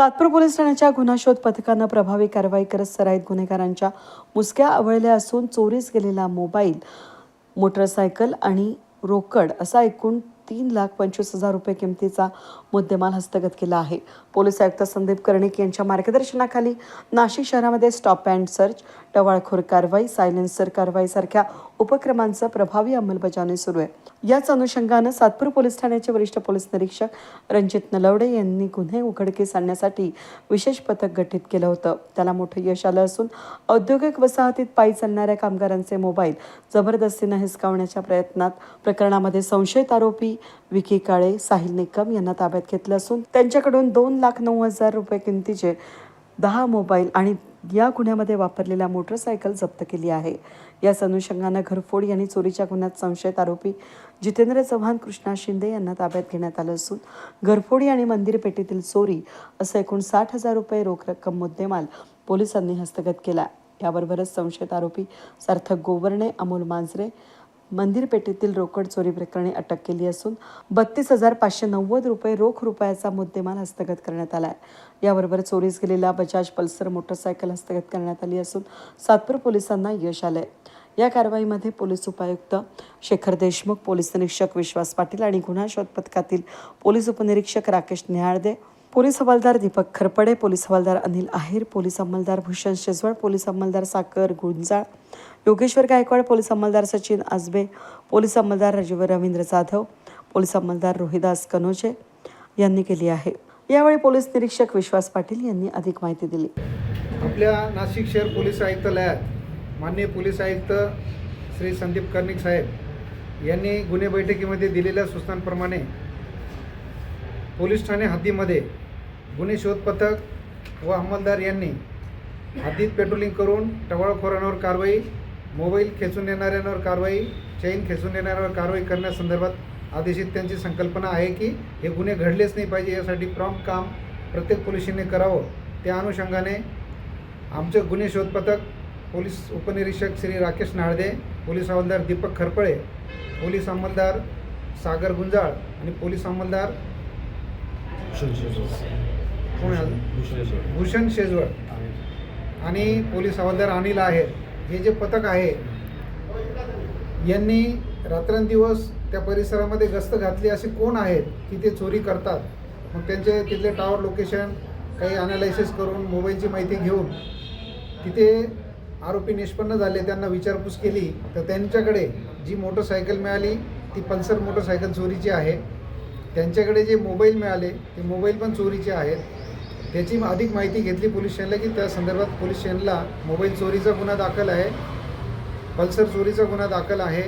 Satpur police ठाण्याच्या गुन्हा शोध पथकानं प्रभावी कारवाई करत सराईत गुन्हेगारांच्या मुसक्या आवळल्या असून चोरीस गेलेला मोबाईल मोटरसायकल आणि रोकड असा एकूण तीन लाख पंचवीस हजार रुपये किमतीचा मुद्देमाल हस्तगत केला आहे. पोलीस आयुक्त संदीप कर्णिक यांच्या मार्गदर्शनाखाली नाशिक शहरामध्ये स्टॉप अँड सर्च टवाळखोर कारवाई सायलेन्सर कारवाई सारख्या उपक्रमांचं प्रभावी अंमलबजावणी सुरू आहे. याच अनुषंगानं सातपूर पोलीस ठाण्याचे वरिष्ठ पोलीस निरीक्षक रणजित नलवडे यांनी गुन्हे उघडकीस आणण्यासाठी विशेष पथक गठीत केलं होतं. त्याला मोठं यश आलं असून औद्योगिक वसाहतीत पायी चालणाऱ्या कामगारांचे मोबाईल जबरदस्तीनं हिसकावण्याच्या प्रयत्नात प्रकरणामध्ये संशयित आरोपी विकी काळे साहिल निकम यांना ताब्यात घेतलं असून त्यांच्याकडून दोन लाख नऊ हजार रुपये किमतीचे दहा मोबाईल आणि या गुन्ह्यामध्ये वापरलेल्या मोटरसायकल जप्त केली आहे. याच अनुषंगानं घरफोड यांनी चोरीच्या गुन्ह्यात संशयित आरोपी जितेंद्र चव्हाण कृष्णा शिंदे यांना ताब्यात घेण्यात आलं असून घरफोडी आणि मंदिर पेटीतील चोरी असं एकूण साठ हजार रुपये रोख रक्कम मुद्देमाल पोलिसांनी हस्तगत केला याबरोबरच संशयित आरोपी सार्थक गोवर्णे अमोल मांजरे मंदिर पेठेतील रोकड चोरी प्रकरणी अटक केली असून बत्तीस हजार पाचशे नव्वद रुपये रोख रुपयाचा मुद्देमाल हस्तगत करण्यात आला आहे याबरोबर चोरीस गेलेला बजाज पल्सर मोटरसायकल हस्तगत करण्यात आली असून सातपूर पोलिसांना यश आलंय. या कारवाईमध्ये पोलीस उपायुक्त शेखर देशमुख पोलीस निरीक्षक विश्वास पाटील आणि गुन्हा शोध पथकातील पोलीस उपनिरीक्षक राकेश निहाळदे पोलीस हवालदार दीपक खरपडे पोलीस हवालदार अनिल आहेर पोलीस अंमलदार भूषण शेजवळ पोलीस अंमलदार साकर गुंजाळ योगेश्वर गायकवाड पोलीस अंमलदार सचिन आजबे पोलीस अंमलदार राजीव रवींद्र जाधव पोलीस अंमलदार रोहिदास कनोजे यांनी केली आहे. यावेळी पोलीस निरीक्षक विश्वास पाटील यांनी अधिक माहिती दिली. आपल्या नाशिक शहर पोलीस आयुक्तालयात माननीय पोलीस आयुक्त श्री संदीप कर्णिक साहेब यांनी गुन्हे बैठकीमध्ये दिलेल्या सूचनांप्रमाणे पोलीस ठाणे हद्दीमध्ये गुन्हे शोध पथक व अंमलदार यांनी हद्दीत पेट्रोलिंग करून टवाळखोरांवर कारवाई मोबाईल खेचून नेणाऱ्यांवर कारवाई चैन खेचून नेणाऱ्यांवर कारवाई करण्यासंदर्भात आदेशित त्यांची संकल्पना आहे की हे गुन्हे घडलेच नाही पाहिजे यासाठी प्रॉम्प्ट काम प्रत्येक पोलिसांनी करावं. त्या अनुषंगाने आमचं गुन्हे शोध पथक पोलीस उपनिरीक्षक श्री राकेश नाळदे पोलीस हवालदार दीपक खरपळे पोलीस अंमलदार सागर गुंजाळ आणि पोलीस अंमलदार कोण आहे? अजून? भूषण शेजवळ. आणि पोलीस हवालदार अनिल आहेर हे जे पथक आहे यांनी रात्रंदिवस त्या परिसरामध्ये गस्त घातली असे कोण आहेत की ते चोरी करतात? मग त्यांचे तिथले टावर लोकेशन काही अनालायसिस करून मोबाईलची माहिती घेऊन तिथे आरोपी निष्पन्न झाले त्यांना विचारपूस केली. तर त्यांच्याकडे जी मोटरसायकल मिळाली ती पल्सर मोटरसायकल चोरीची आहे. त्यांच्याकडे जे मोबाईल मिळाले ते मोबाईल पण चोरीचे आहेत. त्याची अधिक माहिती घेतली पोलीस स्टेशनला की त्या संदर्भात पोलीस स्टेशनला मोबाईल चोरीचा गुन्हा दाखल आहे पल्सर चोरीचा गुन्हा दाखल आहे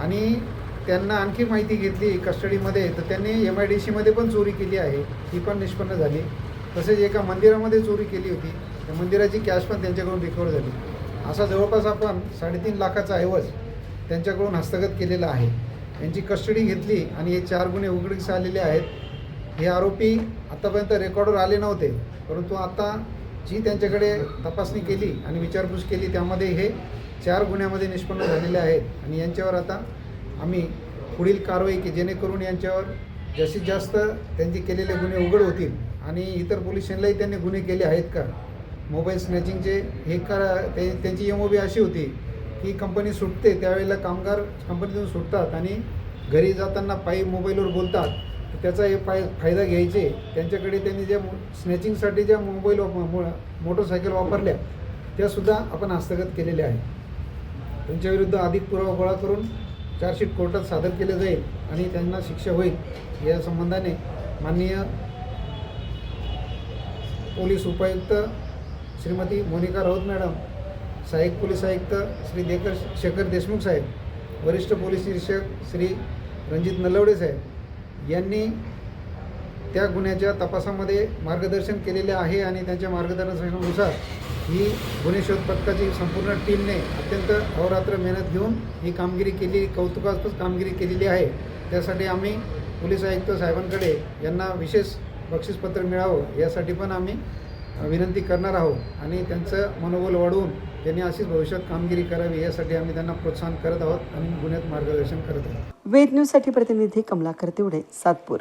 आणि त्यांना आणखी माहिती घेतली कस्टडीमध्ये तर त्यांनी एम आय डी सीमध्ये पण चोरी केली आहे. ती पण निष्पन्न झाली. तसेच एका मंदिरामध्ये चोरी केली होती. त्या मंदिराची कॅश पण त्यांच्याकडून रिकवर झाली. असा जवळपास आपण साडेतीन लाखाचा ऐवज त्यांच्याकडून हस्तगत केलेला आहे. यांची कस्टडी घेतली आणि हे चार गुन्हे उघडकीस आलेले आहेत. हे आरोपी आतापर्यंत रेकॉर्डवर आले नव्हते परंतु आता जी त्यांच्याकडे तपासणी केली आणि विचारपूस केली त्यामध्ये हे चार गुन्ह्यामध्ये निष्पन्न झालेले आहेत. आणि यांच्यावर आता आम्ही पुढील कारवाई की जेणेकरून यांच्यावर जास्तीत जास्त त्यांचे केलेले गुन्हे उघड होतील आणि इतर पोलीस स्टेशनलाही त्यांनी गुन्हे केले आहेत का? मोबाईल स्नॅचिंगचे हे का त्यांची एम ओ बी अशी होती की कंपनी सुटते त्यावेळेला कामगार कंपनीतून सुटतात आणि घरी जाताना पायी मोबाईलवर बोलतात. त्याचा हे फाय फायदा घ्यायचे. त्यांच्याकडे त्यांनी ज्या स्नॅचिंगसाठी ज्या मोबाईल वाप मो मोटरसायकल वापरल्या त्यासुद्धा आपण हस्तगत केलेल्या आहेत. त्यांच्याविरुद्ध अधिक पुरावा गोळा करून चार्जशीट कोर्टात सादर केले जाईल आणि त्यांना शिक्षा होईल या संबंधाने माननीय पोलीस उपायुक्त श्रीमती मोनिका राऊत मॅडम सहाय्यक पोलीस आयुक्त श्री देकर शेखर देशमुख साहेब वरिष्ठ पोलीस निरीक्षक श्री रणजित नलवडे साहेब यांनी त्या गुन्ह्याच्या तपासामध्ये मार्गदर्शन केलेले आहे आणि त्यांच्या मार्गदर्शनानुसार ही गुन्हे शोध पथकाची संपूर्ण टीमने अत्यंत अहोरात्र मेहनत घेऊन ही कामगिरी केली कौतुकास्पद कामगिरी केलेली आहे. त्यासाठी आम्ही पोलीस आयुक्त साहेबांकडे यांना विशेष बक्षीसपत्र मिळावं यासाठी पण आम्ही विनंती करणार आहोत आणि त्यांचं मनोबल वाढवून त्यांनी अशीच भविष्यात कामगिरी करावी यासाठी आम्ही त्यांना प्रोत्साहन करत आहोत आणि गुन्ह्यात मार्गदर्शन करत आहोत. वेद न्यूजसाठी प्रतिनिधी कमलाकर तेवढे सातपूर.